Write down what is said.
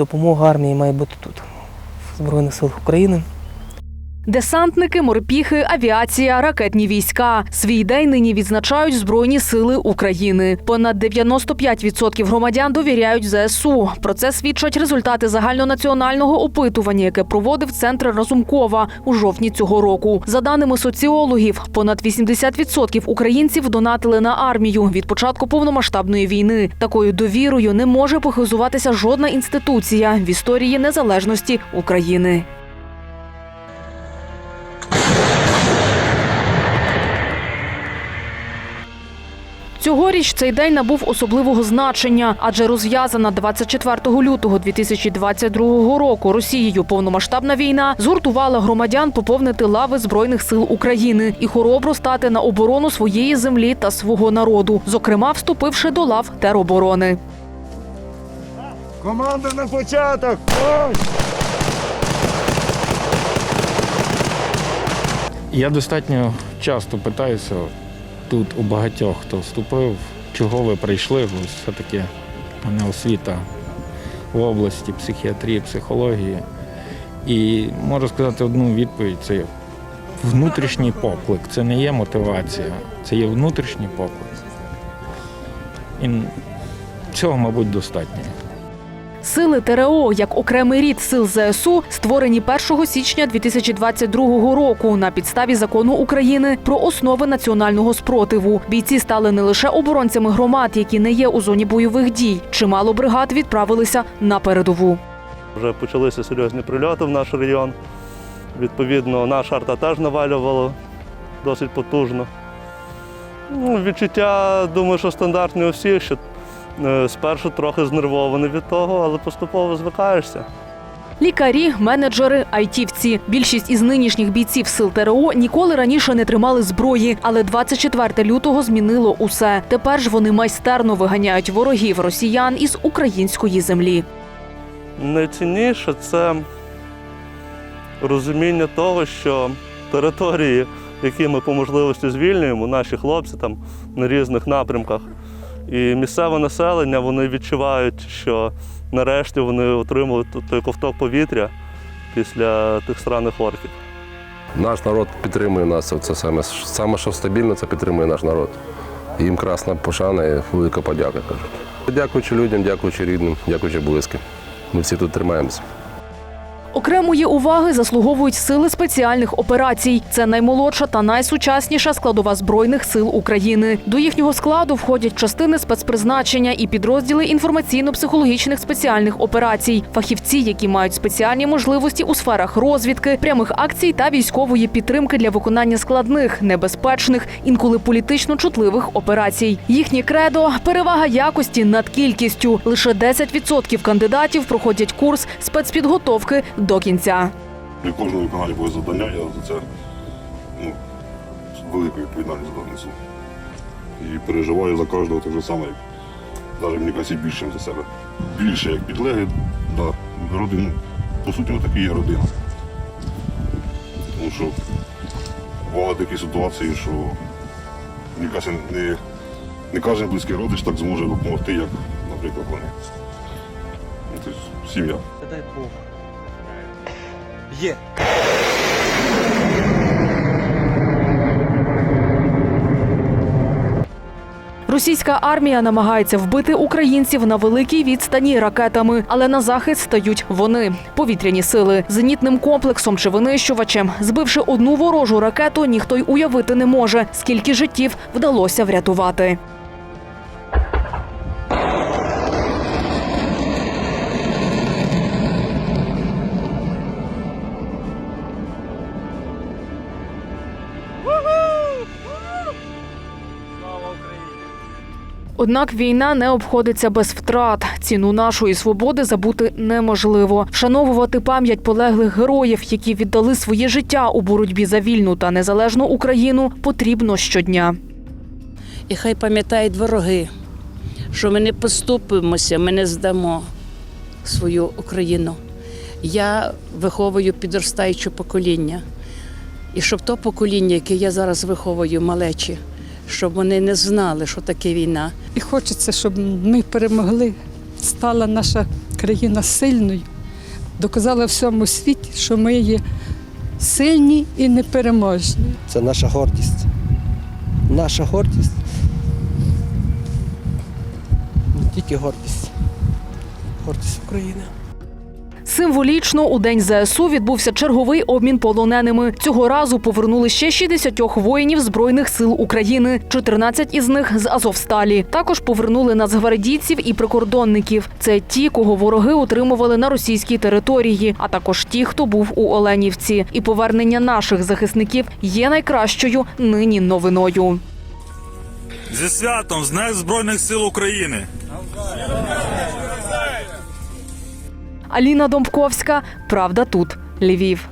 допомога армії має бути тут, в Збройних силах України. Десантники, морпіхи, авіація, ракетні війська. Свій день нині відзначають Збройні сили України. Понад 95% громадян довіряють ЗСУ. Про це свідчать результати загальнонаціонального опитування, яке проводив центр Разумкова у жовтні цього року. За даними соціологів, понад 80% українців донатили на армію від початку повномасштабної війни. Такою довірою не може похизуватися жодна інституція в історії незалежності України. Цьогоріч цей день набув особливого значення, адже розв'язана 24 лютого 2022 року Росією повномасштабна війна згуртувала громадян поповнити лави збройних сил України і хоробро стати на оборону своєї землі та свого народу, зокрема вступивши до лав тероборони. Команда на початок! Я достатньо часто питаюся тут у багатьох, хто вступив, чого ви прийшли, бо все-таки мене освіта в області психіатрії, психології. І можу сказати одну відповідь: це внутрішній поклик, це не є мотивація, це є внутрішній поклик. І цього, мабуть, достатньо. Сили ТРО як окремий рід сил ЗСУ створені 1 січня 2022 року на підставі закону України про основи національного спротиву. Бійці стали не лише оборонцями громад, які не є у зоні бойових дій. Чимало бригад відправилися на передову. Вже почалися серйозні прильоти в наш район. Відповідно, наша арта теж навалювала досить потужно. Ну, відчуття, думаю, що стандартні у всіх, що спершу трохи знервований від того, але поступово звикаєшся. Лікарі, менеджери, айтівці. Більшість із нинішніх бійців сил ТРО ніколи раніше не тримали зброї, але 24 лютого змінило усе. Тепер ж вони майстерно виганяють ворогів росіян із української землі. Найцінніше це розуміння того, що території, які ми по можливості звільнюємо, наші хлопці там на різних напрямках, і місцеве населення вони відчувають, що нарешті вони отримали той ковток повітря після тих странних орків. Наш народ підтримує нас. Це саме, саме що стабільно, це підтримує наш народ. Їм красна пошана і велика подяка. кажуть. Дякуючи людям, дякуючи рідним, дякуючи близьким. Ми всі тут тримаємося. Окремої уваги заслуговують сили спеціальних операцій. Це наймолодша та найсучасніша складова збройних сил України. До їхнього складу входять частини спецпризначення і підрозділи інформаційно-психологічних спеціальних операцій, фахівці, які мають спеціальні можливості у сферах розвідки, прямих акцій та військової підтримки для виконання складних, небезпечних, інколи політично чутливих операцій. Їхнє кредо перевага якості над кількістю. Лише 10% кандидатів проходять курс спецпідготовки до кінця. При кожному виконанні бойового завдання я за це ну, велику відповідальність несу. І переживаю за кожного так же саме, як навіть мені кажеться, більше за себе. Більше як підлеги, да, родину, по суті, ну, такі є родина. Тому що бували такі ситуації, що мені кажеться, не, не кожен близький родич так зможе допомогти, як, наприклад, вони. Тобто сім'я. Дай Бог. Є. Російська армія намагається вбити українців на великій відстані ракетами, але на захист стають вони повітряні сили зенітним комплексом чи винищувачем. Збивши одну ворожу ракету, ніхто й уявити не може, скільки життів вдалося врятувати. Однак війна не обходиться без втрат. Ціну нашої свободи забути неможливо. Вшановувати пам'ять полеглих героїв, які віддали своє життя у боротьбі за вільну та незалежну Україну, потрібно щодня. І хай пам'ятають вороги, що ми не поступимося, ми не здамо свою Україну. Я виховую підростаюче покоління. І щоб то покоління, яке я зараз виховую, малечі, щоб вони не знали, що таке війна. І хочеться, щоб ми перемогли. Стала наша країна сильною, доказала всьому світі, що ми є сильні і непереможні. Це наша гордість. Наша гордість. Не тільки гордість. Гордість України. Символічно у день ЗСУ відбувся черговий обмін полоненими. Цього разу повернули ще 60 воїнів збройних сил України. 14 із них з Азовсталі. Також повернули нацгвардійців і прикордонників. Це ті, кого вороги утримували на російській території, а також ті, хто був у Оленівці. І повернення наших захисників є найкращою нині новиною. Зі святом з Днем Збройних сил України! Аліна Домбковська. Правда тут. Львів.